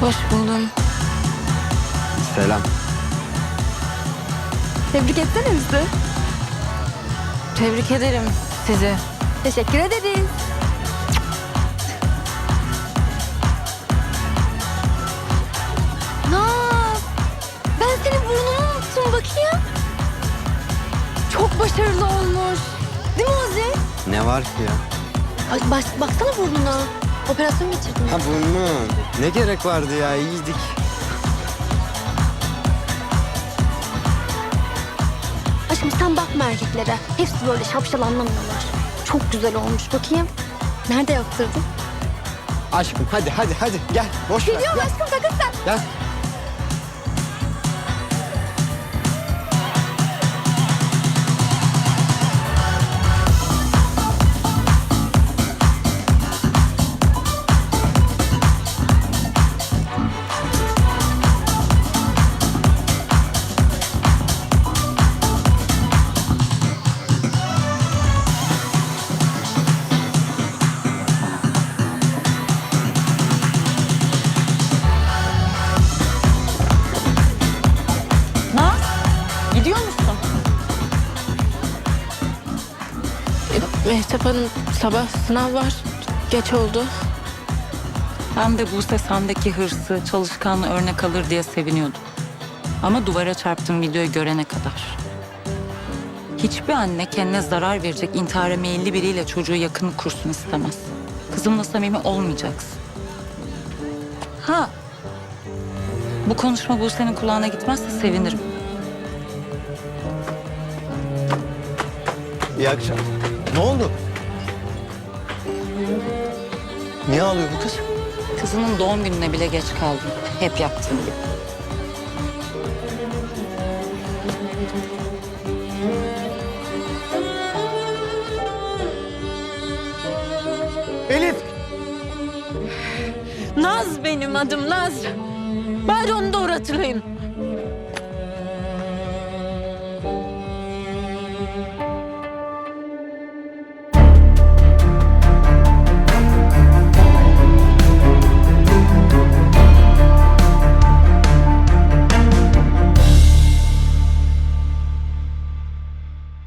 Hoş buldum. Selam. Tebrik etsene bizi. Tebrik ederim sizi. Teşekkür ederiz. Naz, ben senin burnunu unuttum bakayım. Çok başarılı olmuş. Değil mi Ozi? Ne var ki ya? Ay, baş, baksana burnuna. Operasyon geçirdim. Ha bunu. Ne gerek vardı ya iyiydik. Aşkım sen bakma erkeklere. Hepsi böyle şapşal anlamıyorlar. Çok güzel olmuş. Bakayım. Nerede yaptırdın? Aşkım hadi hadi hadi gel. Boş ver. Geliyorum Gel. aşkım sakın sen. gel. Mehtap Hanım sabah sınav var. Geç oldu. Ben de Buse sendeki hırsı, çalışkanlığı örnek alır diye seviniyordum. Ama duvara çarptığım videoyu görene kadar. Hiçbir anne kendine zarar verecek intihara meyilli biriyle çocuğu yakın kursun istemez. Kızımla samimi olmayacaksın. Ha, bu konuşma Buse'nin kulağına gitmezse sevinirim. İyi akşam. Ne oldu? Niye ağlıyor bu kız? Kızının doğum gününe bile geç kaldım. Hep yaptığım gibi. Elif! Naz benim adım Naz. Bari onu doğru hatırlayın.